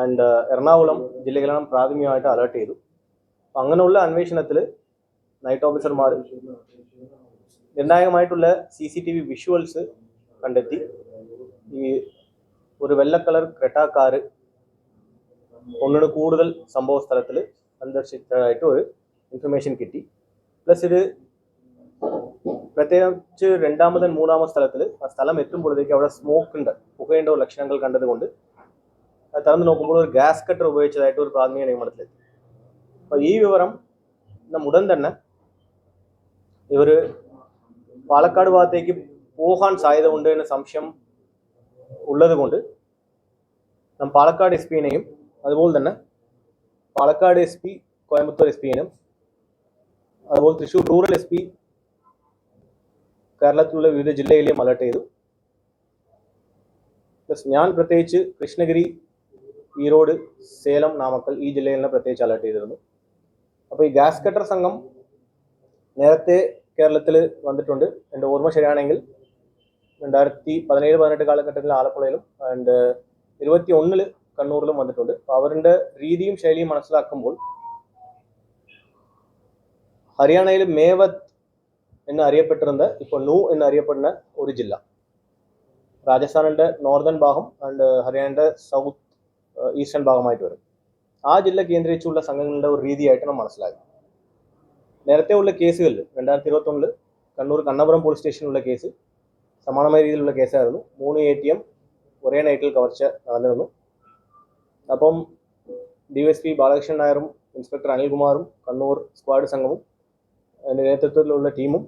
And Ernakulam ജില്ലകളാണ് പ്രാഥമികമായിട്ട് alert ചെയ്തു. അപ്പം അങ്ങനെയുള്ള അന്വേഷണത്തിൽ നൈറ്റ് ഓഫീസർമാർ നിർണായകമായിട്ടുള്ള C C T V visuals കണ്ടെത്തി. ഈ ഒരു വെള്ള കളർ ക്രെട്ട കാറ് ഒന്നിന് കൂടുതൽ സംഭവ സ്ഥലത്തിൽ സന്ദർശിച്ചതായിട്ട് ഒരു ഇൻഫർമേഷൻ കിട്ടി. പ്ലസ് ഇത് പ്രത്യേകിച്ച് രണ്ടാമത് മൂന്നാമത് സ്ഥലത്തിൽ ആ സ്ഥലം എത്തുമ്പോഴത്തേക്ക് അവിടെ സ്മോക്ക് ഉണ്ട്. പുകയുടെ ഒരു ലക്ഷണങ്ങൾ കണ്ടതുകൊണ്ട് അത് തുറന്ന് നോക്കുമ്പോൾ ഒരു ഗ്യാസ് കട്ടർ ഉപയോഗിച്ചതായിട്ട് ഒരു പ്രാഥമിക നിഗമനത്തിലെത്തി അപ്പോൾ ഈ വിവരം നാം ഉടൻ തന്നെ ഇവർ പാലക്കാട് ഭാഗത്തേക്ക് പോകാൻ സാധ്യത ഉണ്ട് എന്ന സംശയം ഉള്ളത് കൊണ്ട് നാം പാലക്കാട് എസ് പിനെയും അതുപോലെ തന്നെ Palakkad S P Coimbatore S പിനും അതുപോലെ തൃശ്ശൂർ റൂറൽ എസ് പി കേരളത്തിലുള്ള വിവിധ ജില്ലയിലെയും അലർട്ട് ചെയ്തു. പ്ലസ് ഞാൻ പ്രത്യേകിച്ച് കൃഷ്ണഗിരി ഈറോഡ് സേലം നാമക്കൽ ഈ ജില്ലകളിനെ പ്രത്യേകിച്ച് അലർട്ട് ചെയ്തിരുന്നു. അപ്പോൾ ഈ ഗ്യാസ് കട്ടർ സംഘം നേരത്തെ കേരളത്തിൽ വന്നിട്ടുണ്ട്. എന്റെ ഓർമ്മ ശരിയാണെങ്കിൽ രണ്ടായിരത്തി പതിനേഴ് പതിനെട്ട് കാലഘട്ടത്തിൽ ആലപ്പുഴയിലും ആൻഡ് ഇരുപത്തി ഒന്നിൽ കണ്ണൂരിലും വന്നിട്ടുണ്ട്. അപ്പോൾ അവരുടെ രീതിയും ശൈലിയും മനസ്സിലാക്കുമ്പോൾ ഹരിയാനയിൽ മേവത് എന്ന് അറിയപ്പെട്ടിരുന്ന ഇപ്പോൾ നൂ എന്ന് അറിയപ്പെടുന്ന ഒരു ജില്ല. രാജസ്ഥാനിന്റെ നോർദേൺ ഭാഗം ആൻഡ് ഹരിയാനയുടെ സൗത്ത് ഈസ്റ്റേൺ ഭാഗമായിട്ട് വരും. ആ ജില്ല കേന്ദ്രീകരിച്ചുള്ള സംഘങ്ങളുടെ ഒരു രീതിയായിട്ട് നമ്മൾ മനസ്സിലാക്കി നേരത്തെ ഉള്ള കേസുകളിൽ രണ്ടായിരത്തി ഇരുപത്തൊന്നിൽ കണ്ണൂർ കണ്ണപുരം പോലീസ് സ്റ്റേഷനിലുള്ള കേസ് സമാനമായ രീതിയിലുള്ള കേസായിരുന്നു. മൂന്ന് എ ടി എം ഒരേ നൈറ്റിൽ കവർച്ച നടന്നിരുന്നു. അപ്പം ഡി എസ് പി ബാലകൃഷ്ണൻ നായരും ഇൻസ്പെക്ടർ അനിൽകുമാറും കണ്ണൂർ സ്ക്വാഡ് സംഘവും അതിന്റെ നേതൃത്വത്തിലുള്ള ടീമും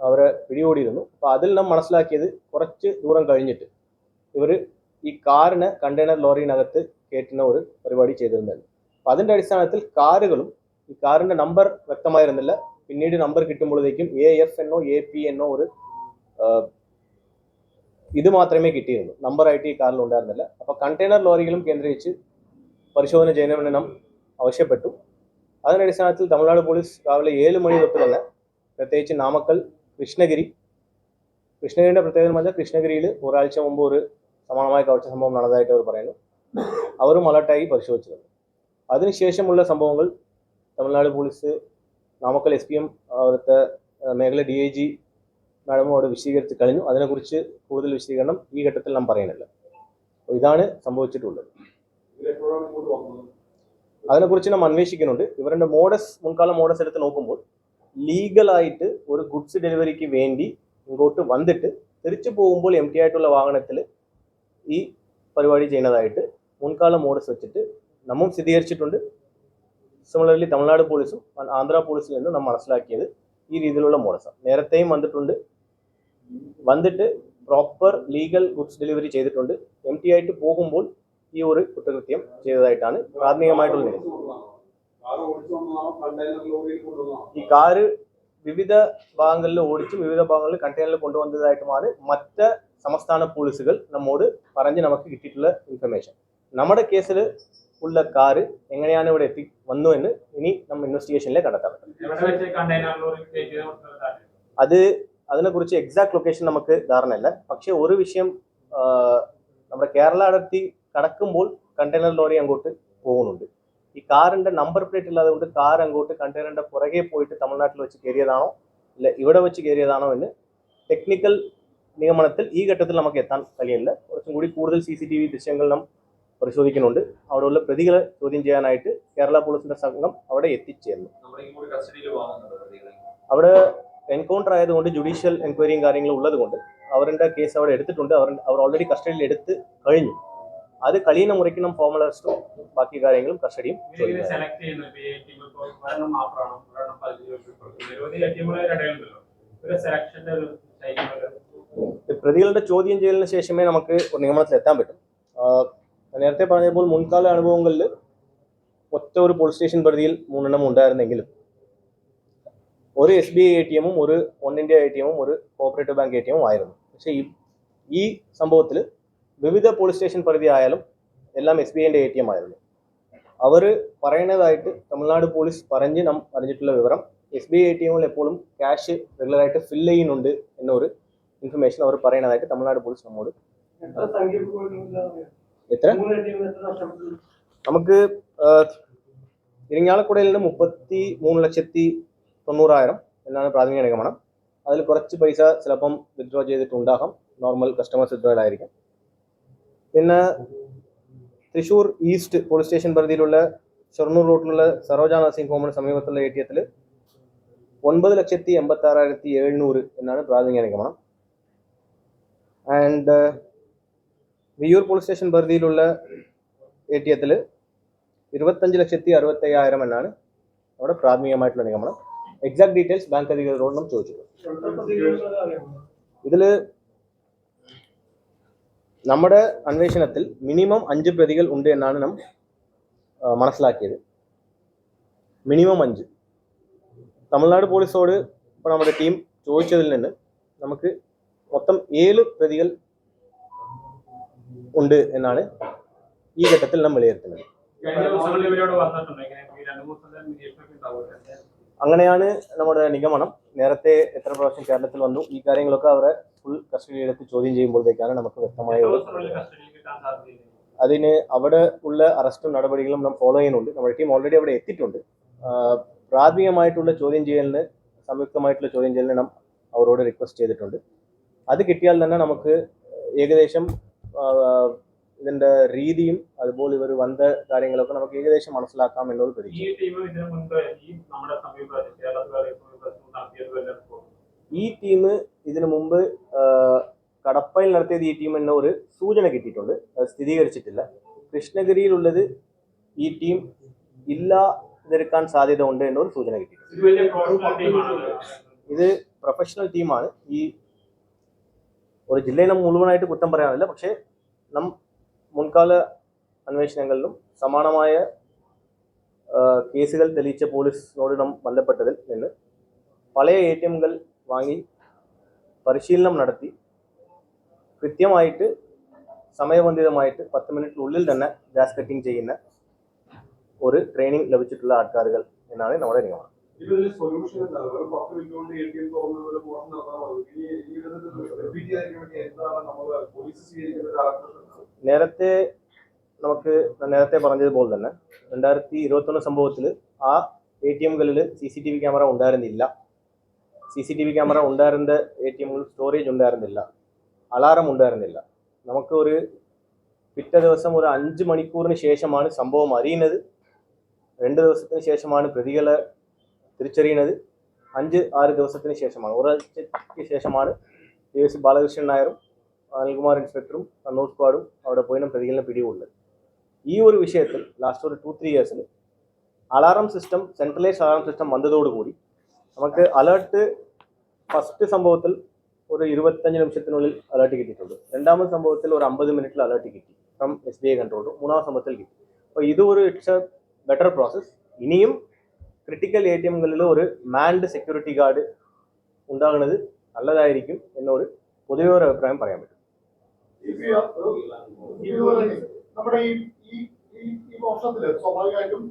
അവരെ പിടികൂടിയിരുന്നു. അപ്പോൾ അതിൽ നാം മനസ്സിലാക്കിയത് കുറച്ച് ദൂരം കഴിഞ്ഞിട്ട് ഇവർ ഈ കാറിന് കണ്ടെയ്നർ ലോറിനകത്ത് കയറ്റുന്ന ഒരു പരിപാടി ചെയ്തിരുന്നത്. അപ്പം അതിന്റെ അടിസ്ഥാനത്തിൽ കാറുകളും ഈ കാറിന്റെ നമ്പർ വ്യക്തമായിരുന്നില്ല. പിന്നീട് നമ്പർ കിട്ടുമ്പോഴത്തേക്കും എ എഫ് എന്നോ എ പി എന്നോ ഒരു ഇത് മാത്രമേ കിട്ടിയിരുന്നു നമ്പറായിട്ട് ഈ കാറിൽ ഉണ്ടായിരുന്നില്ല. അപ്പോൾ കണ്ടെയ്നർ ലോറികളും കേന്ദ്രീകരിച്ച് പരിശോധന ചെയ്യണമെന്ന് നാം ആവശ്യപ്പെട്ടു. അതിന്റെ അടിസ്ഥാനത്തിൽ തമിഴ്നാട് പോലീസ് രാവിലെ ഏഴ് മണി തൊട്ട് തന്നെ പ്രത്യേകിച്ച് നാമക്കൽ കൃഷ്ണഗിരി കൃഷ്ണഗിരിയുടെ പ്രത്യേകത എന്ന് പറഞ്ഞാൽ കൃഷ്ണഗിരിയിൽ ഒരാഴ്ച മുമ്പ് ഒരു സമാനമായ കവർച്ച സംഭവം നടന്നതായിട്ട് അവർ പറയുന്നു. അവരും അലർട്ടായി പരിശോധിച്ചത്. അതിനുശേഷമുള്ള സംഭവങ്ങൾ Tamil Nadu police Namakkal S P M അവിടുത്തെ മേഖല ഡി ഐ ജി മാഡമോട് വിശദീകരിച്ച് കഴിഞ്ഞു. അതിനെക്കുറിച്ച് കൂടുതൽ വിശദീകരണം ഈ ഘട്ടത്തിൽ നാം പറയുന്നില്ല. അപ്പോൾ ഇതാണ് സംഭവിച്ചിട്ടുള്ളത്. അതിനെക്കുറിച്ച് നാം അന്വേഷിക്കുന്നുണ്ട്. ഇവരുടെ മോഡസ് മുൻകാല മോഡസ് എടുത്ത് നോക്കുമ്പോൾ ലീഗലായിട്ട് ഒരു ഗുഡ്സ് ഡെലിവറിക്ക് വേണ്ടി ഇങ്ങോട്ട് വന്നിട്ട് തിരിച്ചു പോകുമ്പോൾ എം ടി ആയിട്ടുള്ള വാഹനത്തിൽ ഈ പരിപാടി ചെയ്യുന്നതായിട്ട് മുൻകാല മോഡസ് വെച്ചിട്ട് നമ്മും സ്ഥിരീകരിച്ചിട്ടുണ്ട്. സിമിലർലി തമിഴ്നാട് പോലീസും ആന്ധ്ര പോലീസും എന്ന് നമ്മൾ മനസ്സിലാക്കിയത് ഈ രീതിയിലുള്ള മോഡസാണ് നേരത്തെയും വന്നിട്ടുണ്ട്. വന്നിട്ട് പ്രോപ്പർ ലീഗൽ ഗുഡ്സ് ഡെലിവറി ചെയ്തിട്ടുണ്ട്. എം ടി ആയിട്ട് പോകുമ്പോൾ ഈ ഒരു കുറ്റകൃത്യം ചെയ്തതായിട്ടാണ് പ്രാഥമികമായിട്ടുള്ള നിലയിൽ ഈ കാറ് വിവിധ ഭാഗങ്ങളിൽ ഓടിച്ചും വിവിധ ഭാഗങ്ങളിൽ കണ്ടെയ്നറിൽ കൊണ്ടുവന്നതായിട്ടുമാണ് മറ്റ് സംസ്ഥാന പോലീസുകൾ നമ്മോട് പറഞ്ഞ് നമുക്ക് കിട്ടിയിട്ടുള്ള ഇൻഫർമേഷൻ നമ്മുടെ കേസിൽ ഉള്ള കാറ് എങ്ങനെയാണ് ഇവിടെ എത്തി വന്നു എന്ന് ഇനി നമ്മൾ ഇൻവെസ്റ്റിഗേഷനിലെ കണ്ടെത്താൻ പറ്റും. അത് അതിനെക്കുറിച്ച് എക്സാക്ട് ലൊക്കേഷൻ നമുക്ക് ധാരണയില്ല. പക്ഷേ ഒരു വിഷയം നമ്മുടെ കേരള അതിർത്തി കടക്കുമ്പോൾ കണ്ടെയ്നർ ലോറി അങ്ങോട്ട് പോകുന്നുണ്ട്. ഈ കാറിന്റെ നമ്പർ പ്ലേറ്റ് ഇല്ലാതെ കൊണ്ട് കാർ അങ്ങോട്ട് കണ്ടെയ്നറിന്റെ പുറകെ പോയിട്ട് തമിഴ്നാട്ടിൽ വെച്ച് കയറിയതാണോ ഇല്ല ഇവിടെ വെച്ച് കയറിയതാണോ എന്ന് ടെക്നിക്കൽ നിഗമനത്തിൽ ഈ ഘട്ടത്തിൽ നമുക്ക് എത്താൻ കഴിയില്ല. കുറച്ചും കൂടി കൂടുതൽ സി സി ടി വി ദൃശ്യങ്ങൾ പരിശോധിക്കുന്നുണ്ട്. അവിടെയുള്ള പ്രതികളെ ചോദ്യം ചെയ്യാനായിട്ട് കേരള പോലീസിന്റെ സംഘം അവിടെ എത്തിച്ചേർന്നു. അവിടെ എൻകൗണ്ടർ ആയതുകൊണ്ട് ജുഡീഷ്യൽ എൻക്വയറിയും കാര്യങ്ങളും ഉള്ളതുകൊണ്ട് അവരുടെ കേസ് അവിടെ എടുത്തിട്ടുണ്ട്. അവർ അവർ ഓൾറെഡി കസ്റ്റഡിയിൽ എടുത്ത് കഴിഞ്ഞു. അത് കഴിയുന്ന മുറിക്കണം നാം ഫോർമൽ അറസ്റ്റും ബാക്കി കാര്യങ്ങളും കസ്റ്റഡിയും പ്രതികളുടെ ചോദ്യം ചെയ്യലിന് ശേഷമേ നമുക്ക് നിഗമനത്തിൽ എത്താൻ പറ്റും. നേരത്തെ പറഞ്ഞപ്പോൾ മുൻകാല അനുഭവങ്ങളിൽ ഒറ്റ ഒരു പോലീസ് സ്റ്റേഷൻ പരിധിയിൽ മൂന്നെണ്ണം ഉണ്ടായിരുന്നെങ്കിലും ഒരു S B I A T എമ്മും ഒരു വൺ ഇന്ത്യ എ ടി എമ്മും ഒരു കോപ്പറേറ്റീവ് ബാങ്ക് എ ടി എമ്മും ആയിരുന്നു. പക്ഷേ ഈ ഈ സംഭവത്തിൽ വിവിധ പോലീസ് സ്റ്റേഷൻ പരിധി ആയാലും എല്ലാം എസ് ബി ഐന്റെ എ ടി എം ആയിരുന്നു. അവർ പറയുന്നതായിട്ട് തമിഴ്നാട് പോലീസ് പറഞ്ഞ് നാം അറിഞ്ഞിട്ടുള്ള വിവരം S B I A T എമ്മിൽ എപ്പോഴും ക്യാഷ് റെഗുലറായിട്ട് ഫില്ല് ചെയ്യുന്നുണ്ട് എന്നൊരു ഇൻഫർമേഷൻ അവർ പറയുന്നതായിട്ട് തമിഴ്നാട് പോലീസ് നമ്മോട് എത്ര സംഖ്യ പോയിട്ടുണ്ടെന്ന് അറിയാം. എത്ര മൂന്ന് ടീമിന് എത്ര നഷ്ടപ്പെട്ടു? നമുക്ക് ആഹ്, ഇരിങ്ങാലക്കുടയിൽ നിന്ന് മുപ്പത്തി മൂന്ന് ലക്ഷത്തി തൊണ്ണൂറായിരം എന്നാണ് പ്രാഥമിക നിഗമനം അതിൽ കുറച്ച് പൈസ ചിലപ്പം വിത്ഡ്രോ ചെയ്തിട്ടുണ്ടാകാം നോർമൽ കസ്റ്റമേഴ്സ് വിത്ഡ്രോയിലായിരിക്കും പിന്നെ തൃശ്ശൂർ ഈസ്റ്റ് പോലീസ് സ്റ്റേഷൻ പരിധിയിലുള്ള ഷൊർണൂർ റൂട്ടിലുള്ള സരോജ നഴ്സിംഗ് ഹോമിന് സമീപത്തുള്ള എ ടി എത്തിൽ ഒൻപത് ലക്ഷത്തി എൺപത്തി ആറായിരത്തി എഴുന്നൂറ് എന്നാണ് പ്രാഥമിക നിഗമനം ആൻഡ് വിയൂർ പോലീസ് സ്റ്റേഷൻ പരിധിയിലുള്ള എ ടി എത്തിൽ ഇരുപത്തഞ്ച് ലക്ഷത്തി അറുപത്തി അയ്യായിരം എന്നാണ് അവിടെ പ്രാഥമികമായിട്ടുള്ള നിഗമനം. എക്സാക്ട് ഡീറ്റെയിൽസ് ബാങ്ക് അധികൃതരോട് ചോദിച്ചു ഇതിൽ നമ്മുടെ അന്വേഷണത്തിൽ മിനിമം അഞ്ച് പ്രതികൾ ഉണ്ട് എന്നാണ് നാം മനസ്സിലാക്കിയത്. മിനിമം അഞ്ച്. തമിഴ്നാട് പോലീസോട് ഇപ്പോൾ നമ്മുടെ ടീം ചോദിച്ചതിൽ നിന്ന് നമുക്ക് മൊത്തം ഏഴ് പ്രതികൾ ഉണ്ട് എന്നാണ് ഈ ഘട്ടത്തിൽ നാം വിലയിരുത്തുന്നത്. അങ്ങനെയാണ് നമ്മുടെ നിഗമനം. നേരത്തെ എത്ര പ്രാവശ്യം കേരളത്തിൽ വന്നു ഈ കാര്യങ്ങളൊക്കെ അവരെ ഫുൾ കസ്റ്റഡിയിലെടുത്ത് ചോദ്യം ചെയ്യുമ്പോഴത്തേക്കാണ് നമുക്ക് വ്യക്തമായ അതിന് അവിടെ ഉള്ള അറസ്റ്റും നടപടികളും നാം ഫോളോ ചെയ്യുന്നുണ്ട്. നമ്മുടെ ടീം ഓൾറെഡി അവിടെ എത്തിയിട്ടുണ്ട്. പ്രാഥമികമായിട്ടുള്ള ചോദ്യം ചെയ്യലിന് സംയുക്തമായിട്ടുള്ള ചോദ്യം ചെയ്യലിന് നാം അവരോട് റിക്വസ്റ്റ് ചെയ്തിട്ടുണ്ട്. അത് കിട്ടിയാൽ തന്നെ നമുക്ക് ഏകദേശം ഇതിന്റെ രീതിയും അതുപോലെ ഇവർ വന്ന കാര്യങ്ങളൊക്കെ നമുക്ക് ഏകദേശം മനസ്സിലാക്കാം എന്നുള്ളത് ഈ ടീം ഇതിനു മുമ്പ് കടപ്പയിൽ നടത്തിയത് ഈ ടീം എന്ന ഒരു സൂചന കിട്ടിയിട്ടുണ്ട്. അത് സ്ഥിരീകരിച്ചിട്ടില്ല. കൃഷ്ണഗിരിയിലുള്ളത് ഈ ടീം ഇല്ലാതിരിക്കാൻ സാധ്യത ഉണ്ട് എന്നൊരു സൂചന കിട്ടിയിട്ടുണ്ട്. ഇത് പ്രൊഫഷണൽ ടീമാണ് ഈ ഒരു ജില്ലയെ മുഴുവനായിട്ട് കുറ്റം പറയാനില്ല പക്ഷേ നം മുൻകാല അന്വേഷണങ്ങളിലും സമാനമായ കേസുകൾ തെളിയിച്ച പോലീസിനോട് നാം ബന്ധപ്പെട്ടതിൽ നിന്ന് പഴയ എ ടി എമ്മുകൾ വാങ്ങി പരിശീലനം നടത്തി കൃത്യമായിട്ട് സമയബന്ധിതമായിട്ട് പത്ത് മിനിറ്റിനുള്ളിൽ തന്നെ ഗ്യാസ് കട്ടിങ് ചെയ്യുന്ന ഒരു ട്രെയിനിങ് ലഭിച്ചിട്ടുള്ള ആൾക്കാരുകൾ എന്നാണ് നമ്മുടെ നിഗമനം. ഇനി എന്താണ് നമ്മൾ നേരത്തെ നമുക്ക് നേരത്തെ പറഞ്ഞതുപോലെ തന്നെ രണ്ടായിരത്തി ഇരുപത്തൊന്ന് സംഭവത്തിൽ ആ A T എമ്മുകളിൽ C C T V camera ഉണ്ടായിരുന്നില്ല. C C T V camera ഉണ്ടായിരുന്ന എ ടി എമ്മുകളിൽ സ്റ്റോറേജ് ഉണ്ടായിരുന്നില്ല. അലാറം ഉണ്ടായിരുന്നില്ല. നമുക്ക് ഒരു പിറ്റേ ദിവസം ഒരു അഞ്ച് മണിക്കൂറിന് ശേഷമാണ് സംഭവം അറിയുന്നത്. രണ്ട് ദിവസത്തിന് ശേഷമാണ് പ്രതികളെ തിരിച്ചറിയുന്നത് അഞ്ച് ആറ് ദിവസത്തിന് ശേഷമാണ്. ഒരാഴ്ചയ്ക്ക് ശേഷമാണ് പി എസ് ബാലകൃഷ്ണൻ നായരും അനിൽകുമാർ ഇൻസ്പെക്ടറും കണ്ണൂർ സ്ക്വാഡും അവിടെ പോയിനും പ്രതികളെ പിടികൂടുന്നത് ഈ ഒരു വിഷയത്തിൽ ലാസ്റ്റ് ഒരു two three ഇയേഴ്സിൽ alarm system centralise alarm system വന്നതോടുകൂടി നമുക്ക് അലേർട്ട് ഫസ്റ്റ് സംഭവത്തിൽ ഒരു ഇരുപത്തഞ്ച് നിമിഷത്തിനുള്ളിൽ അലേർട്ട് കിട്ടിയിട്ടുണ്ട്. രണ്ടാമത്തെ സംഭവത്തിൽ ഒരു അമ്പത് മിനിറ്റിൽ അലേർട്ട് കിട്ടി from S B I control room മൂന്നാം സംഭവത്തിൽ കിട്ടി. അപ്പോൾ ഇത് ഒരു ഇറ്റ്സ് എ ബെറ്റർ പ്രോസസ് ഇനിയും ക്രിട്ടിക്കൽ എ ടി എമ്മുകളിൽ ഒരു മാൻഡ് സെക്യൂരിറ്റി ഗാർഡ് ഉണ്ടാകുന്നത് നല്ലതായിരിക്കും എന്നൊരു പൊതുവെ ഒരു അഭിപ്രായം പറയാൻ പറ്റും. നമ്മുടെ ഈ ഈ ഈ ഈ മോഷണത്തിൽ സ്വാഭാവികമായിട്ടും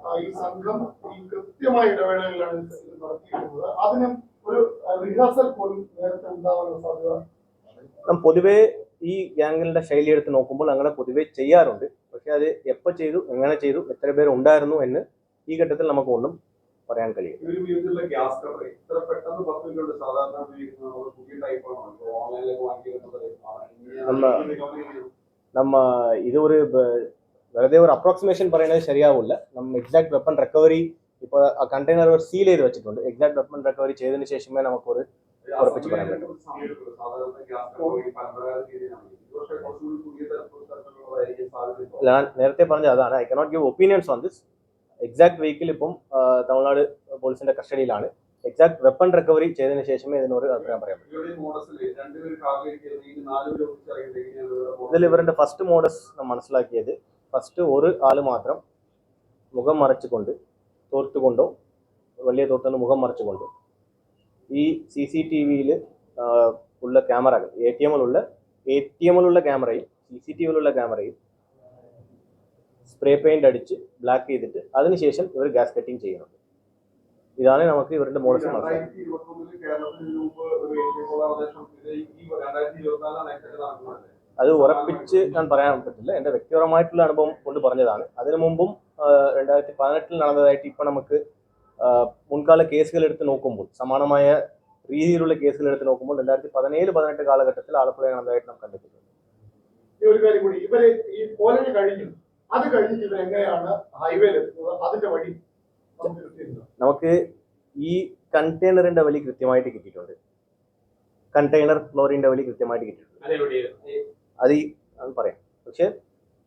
ആ, ഈ സംഘം ഈ കൃത്യമായ ഇടവേളകളിലാണ് ഇത് നടത്തിയിരിക്കുന്നത്. അതിന് ഒരു റിഹേഴ്സൽ പോലും നേരത്തെ ഉണ്ടാവാനുള്ള സാധ്യത നാം പൊതുവേ ഈ ഗ്യാങ്ങുകളുടെ ശൈലി എടുത്ത് നോക്കുമ്പോൾ അങ്ങനെ പൊതുവേ ചെയ്യാറുണ്ട്. പക്ഷെ അത് എപ്പോൾ ചെയ്തു എങ്ങനെ ചെയ്തു എത്ര പേർ ഉണ്ടായിരുന്നു എന്ന് ഈ ഘട്ടത്തിൽ നമുക്ക് ഒന്നും പറയാൻ കഴിയും നമ്മ- നമ്മ ഇത് ഒരു വെറുതെ ഒരു അപ്രോക്സിമേഷൻ പറയുന്നത് ശരിയാവില്ല. നമ്മൾ എക്സാക്ട് വെപ്പൺ റിക്കവറി ഇപ്പോൾ ആ കണ്ടെയ്നർ ഒരു സീൽ ചെയ്ത് വെച്ചിട്ടുണ്ട്. എക്സാക്ട് വെപ്പൺ റിക്കവറി ചെയ്തതിന് ശേഷമേ നമുക്കൊരു ഉറപ്പിച്ച് പറയാൻ പറ്റും. ഞാൻ നേരത്തെ പറഞ്ഞത് അതാണ്. I cannot give opinions on this exact vehicle ഇപ്പം തമിഴ്നാട് പോലീസിന്റെ കസ്റ്റഡിയിലാണ്. എക്സാക്ട് വെപ്പൺ റിക്കവറി ചെയ്തതിന് ശേഷമേ ഇതിനോട് അഭിപ്രായം പറയാൻ പറ്റൂ. ഒപ്പിച്ചിറങ്ങിയിട്ട് ഇതിൽ ഇവരുടെ ഫസ്റ്റ് മോഡസ് മനസ്സിലാക്കിയത് ഫസ്റ്റ് ഒരു ആൾ മാത്രം മുഖം മറച്ചുകൊണ്ട് തോർത്തുകൊണ്ടോ വലിയ തോർത്തുകൊണ്ട് മുഖം മറച്ചുകൊണ്ട് ഈ സി സി ടി വിയിൽ ഉള്ള ക്യാമറകൾ എ ടി എമ്മിലുള്ള എ ടി എമ്മിലുള്ള ക്യാമറയും സി സി ടി വിയിലുള്ള ക്യാമറയും സ്പ്രേ പെയിന്റ് അടിച്ച് ബ്ലാക്ക് ചെയ്തിട്ട് അതിനുശേഷം ഇവർ ഗ്യാസ് കട്ടിങ് ചെയ്യണം. ഇതാണ് നമുക്ക് ഇവരുടെ മോഡൽസ് അത് ഉറപ്പിച്ച് ഞാൻ പറയാൻ പറ്റില്ല എന്റെ വ്യക്തിപരമായിട്ടുള്ള അനുഭവം കൊണ്ട് പറഞ്ഞതാണ്. അതിനു മുമ്പും രണ്ടായിരത്തി പതിനെട്ടിൽ നടന്നതായിട്ട് ഇപ്പം നമുക്ക് മുൻകാല കേസുകൾ എടുത്ത് നോക്കുമ്പോൾ സമാനമായ രീതിയിലുള്ള കേസുകൾ എടുത്ത് നോക്കുമ്പോൾ രണ്ടായിരത്തി പതിനേഴ് പതിനെട്ട് കാലഘട്ടത്തിൽ ആലപ്പുഴ നടന്നതായിട്ട് നമുക്ക് കണ്ടെത്തിയിട്ടുണ്ട്. ഈ ഒരു കാര്യം കൂടി ഇവർ ഈ പോലന് കഴിഞ്ഞു അത് കഴിഞ്ഞിട്ട് ഇവർ എങ്ങനെയാണ് ഹൈവേയിൽ എത്തുന്നത്? അതിന്റെ വഴി നമുക്ക് ഈ കണ്ടെയ്നറിന്റെ വലി കൃത്യമായിട്ട് കിട്ടിയിട്ടുണ്ട്. കണ്ടെയ്നർ ലോറിന്റെ വലി കൃത്യമായിട്ട് കിട്ടിയിട്ടുണ്ട്. അത് ഈ അത് പറയാം. പക്ഷെ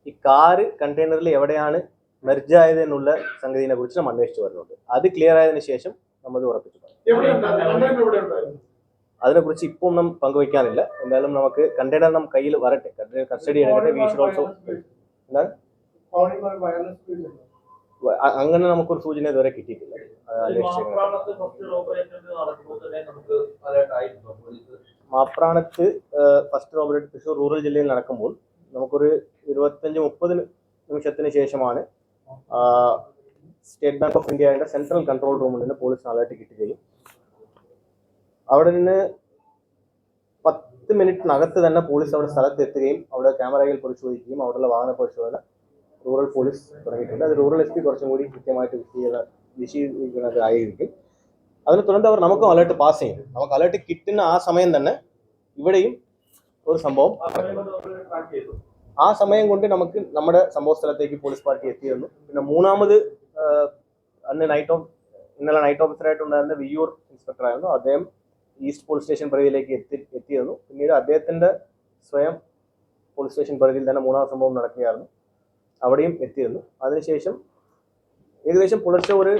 ഈ കാറ് കണ്ടെയ്നറിൽ എവിടെയാണ് മെർജ് ആയത് എന്നുള്ള സംഗതിനെ കുറിച്ച് നമ്മൾ അന്വേഷിച്ച് വരുന്നുണ്ട്. അത് ക്ലിയർ ആയതിനു ശേഷം നമ്മൾ ഉറപ്പിച്ചു ഇപ്പൊ അതിനെക്കുറിച്ച് ഇപ്പോൾ ഒന്നും പങ്കുവയ്ക്കാനില്ല. എന്തായാലും നമുക്ക് കണ്ടെയ്നർ നമ്മൾ കയ്യിൽ വരട്ടെ. കണ്ടെയ്നർ കസ്റ്റഡി എടുക്കട്ടെ വി ഷുഡ് ഓൾസോ എന്താണ്? അങ്ങനെ നമുക്കൊരു സൂചന ഇതുവരെ കിട്ടിയിട്ടില്ല. മാപ്രാണത്ത് ഫസ്റ്റ് ഓപ്പറേറ്റ് റോബറേറ്റ് തൃശ്ശൂർ റൂറൽ ജില്ലയിൽ നടക്കുമ്പോൾ നമുക്കൊരു ഇരുപത്തഞ്ച് മുപ്പത് നിമിഷത്തിന് ശേഷമാണ് സ്റ്റേറ്റ് ബാങ്ക് ഓഫ് ഇന്ത്യയുടെ സെൻട്രൽ കൺട്രോൾ റൂമിൽ നിന്ന് പോലീസ് അലേർട്ട് കിട്ടുകയും അവിടെ നിന്ന് പത്ത് മിനിറ്റിനകത്ത് തന്നെ പോലീസ് അവിടെ സ്ഥലത്ത് എത്തുകയും അവിടെ ക്യാമറയിൽ പരിശോധിക്കുകയും അവിടെയുള്ള വാഹന പരിശോധന റൂറൽ പോലീസ് തുടങ്ങിയിട്ടുണ്ട്. അത് റൂറൽ എസ് പി കുറച്ചും കൂടി കൃത്യമായിട്ട് വിശദീകരണ വിശദീകരണമായിരിക്കും അതിനെ തുടർന്ന് അവർ നമുക്കും അലേർട്ട് പാസ് ചെയ്യും. നമുക്ക് അലേർട്ട് കിട്ടുന്ന ആ സമയം തന്നെ ഇവിടെയും ഒരു സംഭവം ആ സമയം കൊണ്ട് നമുക്ക് നമ്മുടെ സംഭവ സ്ഥലത്തേക്ക് പോലീസ് പാർട്ടി എത്തിയിരുന്നു പിന്നെ മൂന്നാമത് അന്ന് നൈറ്റ് ഓഫ് ഇന്നലെ നൈറ്റ് ഓഫീസറായിട്ടുണ്ടായിരുന്ന വിയൂർ ഇൻസ്പെക്ടറായിരുന്നു അദ്ദേഹം ഈസ്റ്റ് പോലീസ് സ്റ്റേഷൻ പരിധിയിലേക്ക് എത്തി എത്തിയിരുന്നു പിന്നീട് അദ്ദേഹത്തിന്റെ സ്വയം പോലീസ് സ്റ്റേഷൻ പരിധിയിൽ തന്നെ മൂന്നാം സംഭവം നടക്കുകയായിരുന്നു. അവിടെയും എത്തിയിരുന്നു. അതിനുശേഷം ഏകദേശം പുലർച്ചെ ഒരു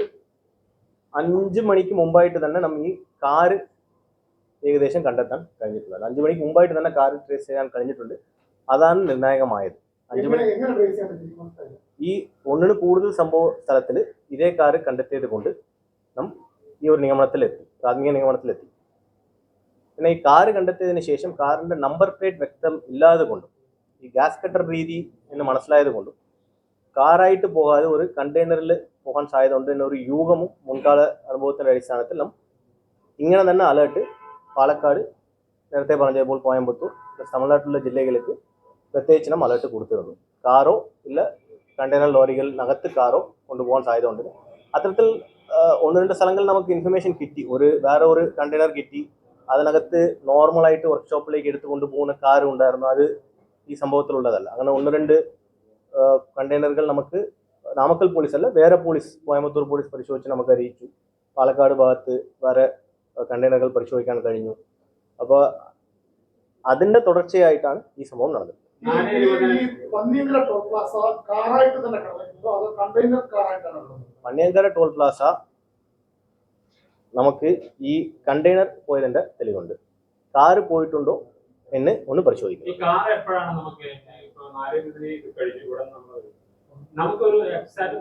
അഞ്ച് മണിക്ക് മുമ്പായിട്ട് തന്നെ നമ്മൾ ഈ കാറ് ഏകദേശം കണ്ടെത്താൻ കഴിഞ്ഞിട്ടുണ്ട് അഞ്ച് മണിക്ക് മുമ്പായിട്ട് തന്നെ കാർ ട്രേസ് ചെയ്യാൻ കഴിഞ്ഞിട്ടുണ്ട്. അതാണ് നിർണായകമായത്. അഞ്ചു മണി ഈ ഒന്നിന് കൂടുതൽ സംഭവ സ്ഥലത്തിൽ ഇതേ കാറ് കണ്ടെത്തിയത് കൊണ്ട് നാം ഈ ഒരു നിഗമനത്തിലെത്തി. പ്രാഥമിക നിഗമനത്തിലെത്തി. പിന്നെ ഈ കാറ് കണ്ടെത്തിയതിന് ശേഷം കാറിന്റെ നമ്പർ പ്ലേറ്റ് വ്യക്തം ഇല്ലാതെ കൊണ്ടും ഈ ഗ്യാസ് കട്ടർ രീതി എന്ന് മനസ്സിലായത് കൊണ്ടും കാറായിട്ട് പോകാതെ ഒരു കണ്ടെയ്നറിൽ പോകാൻ സാധ്യത ഉണ്ട് എന്നൊരു യൂഹമും മുൻകാല അനുഭവത്തിന്റെ അടിസ്ഥാനത്തിൽ നാം ഇങ്ങനെ തന്നെ അലേർട്ട് പാലക്കാട് നേരത്തെ പറഞ്ഞതുപോലെ കോയമ്പത്തൂർ plus തമിഴ്നാട്ടിലുള്ള ജില്ലകളിലേക്ക് പ്രത്യേകിച്ച് നാം അലേർട്ട് കൊടുത്തിരുന്നു കാറോ ഇല്ല കണ്ടെയ്നർ ലോറികളിനകത്ത് കാറോ കൊണ്ടുപോകാൻ സാധ്യത ഉണ്ട് അത്തരത്തിൽ ആ, ഒന്ന് രണ്ട് സ്ഥലങ്ങളിൽ നമുക്ക് ഇൻഫർമേഷൻ കിട്ടി ഒരു വേറെ ഒരു കണ്ടെയ്നർ കിട്ടി അതിനകത്ത് നോർമലായിട്ട് വർക്ക്ഷോപ്പിലേക്ക് എടുത്ത് കൊണ്ടുപോകുന്ന കാറും ഉണ്ടായിരുന്നു അത് ഈ സംഭവത്തിലുള്ളതല്ല. അങ്ങനെ ഒന്ന് രണ്ട് കണ്ടെയ്നറുകൾ നമുക്ക് നാമക്കൽ പോലീസ് അല്ല വേറെ പോലീസ് കോയമ്പത്തൂർ പോലീസ് പരിശോധിച്ച് നമുക്ക് അറിയിച്ചു. പാലക്കാട് ഭാഗത്ത് വേറെ കണ്ടെയ്നറുകൾ പരിശോധിക്കാൻ കഴിഞ്ഞു. അപ്പോൾ അതിന്റെ തുടർച്ചയായിട്ടാണ് ഈ സംഭവം നടന്നത്. പന്നിയങ്കര ടോൾ പ്ലാസ നമുക്ക് ഈ കണ്ടെയ്നർ പോയതിന്റെ തെളിവുണ്ട്. കാറ് പോയിട്ടുണ്ടോ എന്ന് ഒന്ന് പരിശോധിക്കണം. ഇവിടെ നമ്മൾ. നമുക്കൊരു എക്സാക്ട്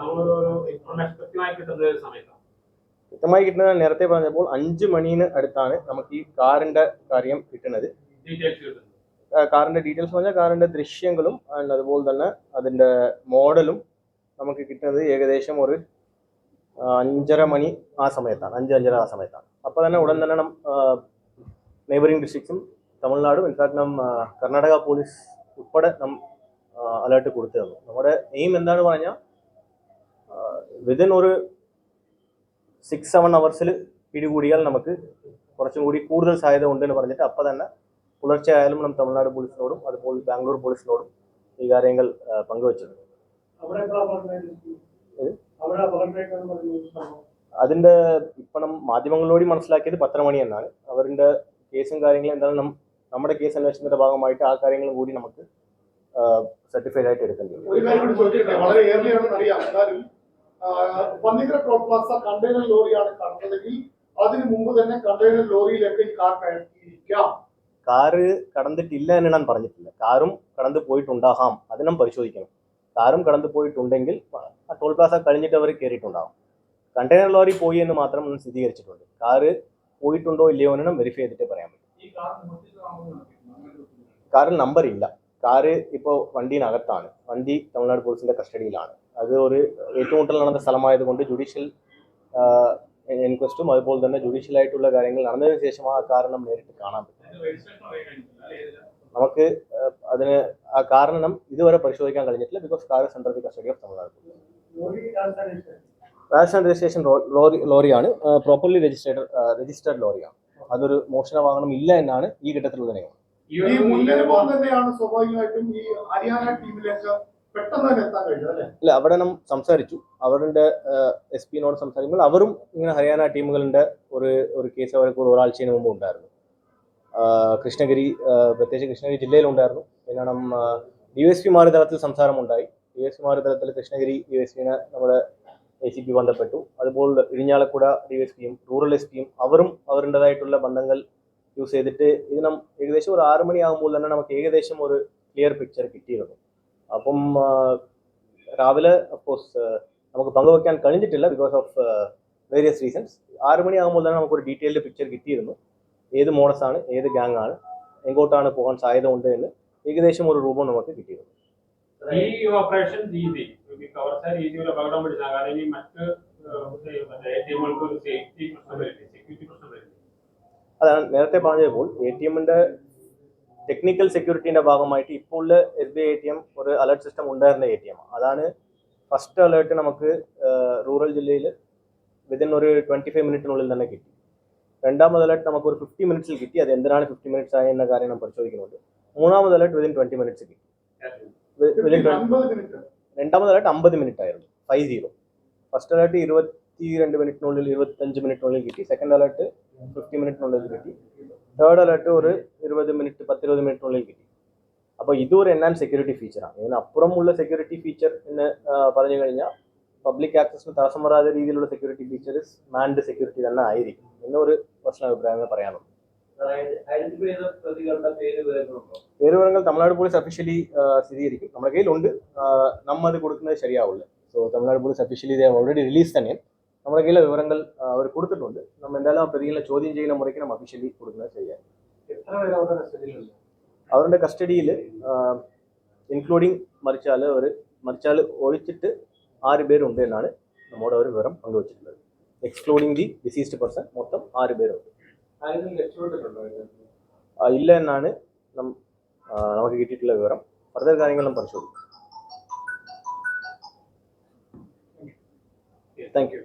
നമ്മളൊരു ഇൻഫർമേഷൻ കൃത്യമായി കിട്ടുന്ന ഒരു സമയത്താണ്. കിട്ടുന്നത് നേരത്തെ പറഞ്ഞപ്പോൾ അഞ്ച് മണിന് അടുത്താണ് നമുക്ക് ഈ കാറിന്റെ കാര്യം കിട്ടുന്നത്. കാറിന്റെ ഡീറ്റെയിൽസ് പറഞ്ഞാൽ കാറിന്റെ ദൃശ്യങ്ങളും അതുപോലെ തന്നെ അതിന്റെ മോഡലും നമുക്ക് കിട്ടുന്നത് ഏകദേശം ഒരു അഞ്ചര മണി ആ സമയത്താണ്. അഞ്ച് അഞ്ചര ആ സമയത്താണ്. അപ്പോൾ തന്നെ ഉടൻ തന്നെ നെയ്ബറിംഗ് ഡിസ്ട്രിക്ട്സും തമിഴ്നാടും ഇൻഫാക്ട് നം കർണാടക പോലീസ് ഉൾപ്പെടെ അലേർട്ട് കൊടുത്തു തന്നു നമ്മുടെ എയിം എന്താണ് പറഞ്ഞാൽ വിതിൻ ഒരു സിക്സ് സെവൻ അവേഴ്സിൽ പിടികൂടിയാൽ നമുക്ക് കുറച്ചും കൂടി കൂടുതൽ സാധ്യത ഉണ്ടെന്ന് പറഞ്ഞിട്ട് അപ്പം തന്നെ പുലർച്ചെ ആയാലും നമ്മൾ തമിഴ്നാട് പോലീസിനോടും അതുപോലെ ബാംഗ്ലൂർ പോലീസിനോടും ഈ കാര്യങ്ങൾ പങ്കുവച്ചിട്ടുണ്ട്. അതിന്റെ ഇപ്പം നം മാധ്യമങ്ങളിലൂടെ മനസ്സിലാക്കിയത് പത്തര മണി എന്നാണ്. അവരുടെ കേസും കാര്യങ്ങളും എന്താണ് നമ്മുടെ കേസ് അന്വേഷണത്തിന്റെ ഭാഗമായിട്ട് ആ കാര്യങ്ങളും കൂടി നമുക്ക് സർട്ടിഫൈഡ് ആയിട്ട് എടുക്കേണ്ടി വരും. ഒരു കാര്യം കൂടി ചോദിക്കട്ടെ? വളരെ ഏർലി ആണെന്ന് അറിയാം. എന്നാലും പന്നിക്കര പ്ലാസ കണ്ടെയ്നർ ലോറിയാണ് കടന്നതെങ്കിൽ അതിനു മുമ്പ് തന്നെ കണ്ടെയ്നർ ലോറിയിലേക്ക് ഈ കാർ കയറ്റിയിരിക്കാം. കാറ് കടന്നിട്ടില്ല എന്ന് ഞാൻ പറഞ്ഞിട്ടില്ല. കാറും കടന്നു പോയിട്ടുണ്ടാകാം. അതിനും പരിശോധിക്കണം. കാറും കടന്നു പോയിട്ടുണ്ടെങ്കിൽ ആ ടോൾ പ്ലാസ കഴിഞ്ഞിട്ട് അവർ കയറിയിട്ടുണ്ടാകും. കണ്ടെയ്നർ ലോറി പോയി എന്ന് മാത്രം സ്ഥിരീകരിച്ചിട്ടുണ്ട്. കാറ് പോയിട്ടുണ്ടോ ഇല്ലയോ എന്ന് വെരിഫൈ ചെയ്തിട്ട് പറയാൻ പറ്റും. കാറിൽ നമ്പർ ഇല്ല. കാറ് ഇപ്പോൾ വണ്ടിയിനകത്താണ് വണ്ടി തമിഴ്നാട് പോലീസിന്റെ കസ്റ്റഡിയിലാണ്. അത് ഒരു ഏറ്റുമുട്ടൽ നടന്ന സ്ഥലമായതുകൊണ്ട് ജുഡീഷ്യൽ എൻക്വസ്റ്റും അതുപോലെ തന്നെ ജുഡീഷ്യലായിട്ടുള്ള കാര്യങ്ങൾ നടന്നതിന് ശേഷം ആ നമ്മൾ നേരിട്ട് കാണാൻ പറ്റും? നമുക്ക് അതിന് ആ കാരണം ഇതുവരെ പരിശോധിക്കാൻ കഴിഞ്ഞിട്ടില്ല. Because car central custody of Tamil Nadu Rajasthan registration? Lorry ലോറിയാണ്. Properly registered registered ലോറിയാണ്. അതൊരു മോഷണ വാഹനം ഇല്ല എന്നാണ് ഈ ഘട്ടത്തിലുള്ള നിയമം. ഈ തന്നെയാണ് സ്വാഭാവികമായിട്ടും ഈ ഹരിയാന ടീമിലേക്ക് ഇല്ല അവിടെ നാം സംസാരിച്ചു. അവരുടെ എസ് പിന്നോട് സംസാരിക്കുമ്പോൾ അവരും ഇങ്ങനെ ഹരിയാന ടീമുകളുടെ ഒരു ഒരു കേസ് അവർക്ക് ഒരു ഒരാഴ്ചയ്ക്ക് മുമ്പ് ഉണ്ടായിരുന്നു. ആ, കൃഷ്ണഗിരി പ്രത്യേകിച്ച് കൃഷ്ണഗിരി ജില്ലയിലുണ്ടായിരുന്നു പിന്നെ നാം ഡി എസ് പി മാറി തലത്തിൽ സംസാരമുണ്ടായി. ഡി എസ് പി മാറി തലത്തിൽ കൃഷ്ണഗിരി ഡി എസ് പിനെ നമ്മുടെ എ സി പി ബന്ധപ്പെട്ടു. അതുപോലെ ഇരിഞ്ഞാലക്കുട ഡി എസ് പിയും റൂറൽ എസ് പിയും അവരും അവരുടേതായിട്ടുള്ള ബന്ധങ്ങൾ യൂസ് ചെയ്തിട്ട് ഇത് നം ഏകദേശം ഒരു ആറ് മണിയാകുമ്പോൾ തന്നെ നമുക്ക് ഏകദേശം ഒരു ക്ലിയർ പിക്ചർ കിട്ടിയിരുന്നു. അപ്പം രാവിലെ അഫ്കോഴ്സ് നമുക്ക് പങ്കുവെക്കാൻ കഴിഞ്ഞിട്ടില്ല ബിക്കോസ് ഓഫ് വേരിയസ് റീസൺസ് ആറ് മണിയാകുമ്പോൾ തന്നെ നമുക്കൊരു ഡീറ്റെയിൽഡ് പിക്ചർ കിട്ടിയിരുന്നു. ഏത് മോഡസ് ആണ് ഏത് ഗാങ് ആണ് എങ്ങോട്ടാണ് പോകാൻ സാധ്യത ഉണ്ട് എന്ന് ഏകദേശം ഒരു രൂപം നമുക്ക് കിട്ടിയിരുന്നു. ഈ ഓപ്പറേഷൻ രീതി കവർച്ച രീതി ഒരു അപകടം പിടിച്ചാൽ കാരണം ഇനി മറ്റ് എ ടി എമ്മുകൾക്ക് ഒരു സേഫ്റ്റി പ്രശ്നം വരില്ലേ സെക്യൂരിറ്റി പ്രശ്നം വരില്ലേ അതാണ് നേരത്തെ പറഞ്ഞതുപോലെ എ ടി എമ്മിന്റെ ടെക്നിക്കൽ സെക്യൂരിറ്റിന്റെ ഭാഗമായിട്ട് ഇപ്പോൾ ഉള്ള S B I A T M ഒരു അലേർട്ട് സിസ്റ്റം ഉണ്ടായിരുന്ന എ ടി എം അതാണ് ഫസ്റ്റ് അലേർട്ട് നമുക്ക് റൂറൽ ജില്ലയിൽ വിതിൻ ഒരു ട്വന്റി ഫൈവ് മിനിറ്റിനുള്ളിൽ തന്നെ കിട്ടി. രണ്ടാമത് അലേർട്ട് നമുക്ക് ഒരു ഫിഫ്റ്റി മിനിറ്റ്സിൽ കിട്ടി. അത് എന്തിനാണ് ഫിഫ്റ്റി മിനിറ്റ്സ് ആയ എന്ന കാര്യം നമ്മൾ പരിശോധിക്കുന്നുണ്ട്. മൂന്നാമത് അലേർട്ട് വിതിൻ ട്വന്റി മിനിറ്റ്സ് കിട്ടി. വിതിൻ അൻപത് മിനിറ്റ് രണ്ടാമത് അലേർട്ട് അമ്പത് മിനിറ്റ് ആയിരുന്നു. ഫൈവ് സീറോ ഫസ്റ്റ് അലേർട്ട് ഇരുപത്തി രണ്ട് മിനിറ്റിനുള്ളിൽ ഇരുപത്തഞ്ച് മിനിറ്റിനുള്ളിൽ കിട്ടി. സെക്കൻഡ് അലേർട്ട് ഫിഫ്റ്റി മിനിറ്റിനുള്ളിൽ കിട്ടി. തേർഡ് അലേർട്ട് ഒരു ഇരുപത് മിനിറ്റ് പത്തിരുപത് മിനിറ്റിനുള്ളിൽ കിട്ടി. അപ്പോൾ ഇതൊരു എൻഹാൻ സെക്യൂരിറ്റി ഫീച്ചറാണ് ഇതിനപ്പുറമുള്ള സെക്യൂരിറ്റി ഫീച്ചർ എന്ന് പറഞ്ഞു കഴിഞ്ഞാൽ പബ്ലിക് ആക്സസിന് തടസ്സം വരാത്ത രീതിയിലുള്ള സെക്യൂരിറ്റി ഫീച്ചർ മാൻഡ് സെക്യൂരിറ്റി തന്നെ ആയിരിക്കും. എന്നൊരു പ്രശ്ന അഭിപ്രായമേ പറയാനുള്ളൂ പേരുവിവരങ്ങൾ തമിഴ്നാട് പോലീസ് ഒഫീഷ്യലി സ്ഥിരീകരിക്കും. നമ്മുടെ കയ്യിലുണ്ട്. നമ്മൾ നമ്മ അത് കൊടുക്കുന്നത് ശരിയാവുള്ളൂ. So Tamil Nadu police officially already release തന്നെ. നമ്മുടെ കയ്യിലെ വിവരങ്ങൾ അവർ കൊടുത്തിട്ടുണ്ട്. നമ്മൾ എന്തായാലും ആ പ്രതികളെ ചോദ്യം ചെയ്യുന്ന മുറയ്ക്ക് നമ്മൾ ഒഫീഷ്യലി കൊടുക്കുന്നത് ശരിയാണ് അവരുടെ കസ്റ്റഡിയിൽ ഇൻക്ലൂഡിങ് മറിച്ചാൽ അവർ മറിച്ചാൽ ഒഴിച്ചിട്ട് ആറ് പേരുണ്ട് എന്നാണ് നമ്മുടെ ഒരു വിവരം പങ്കുവച്ചിട്ടുള്ളത്. എക്സ്ക്ലൂഡിങ് ദി ഡിസീസ്ഡ് പേഴ്സൺ മൊത്തം ആറ് പേരുണ്ട്. ഇല്ല എന്നാണ് നമുക്ക് കിട്ടിയിട്ടുള്ള വിവരം. ഫർദർ കാര്യങ്ങളും പരിശോധിക്കും. Thank you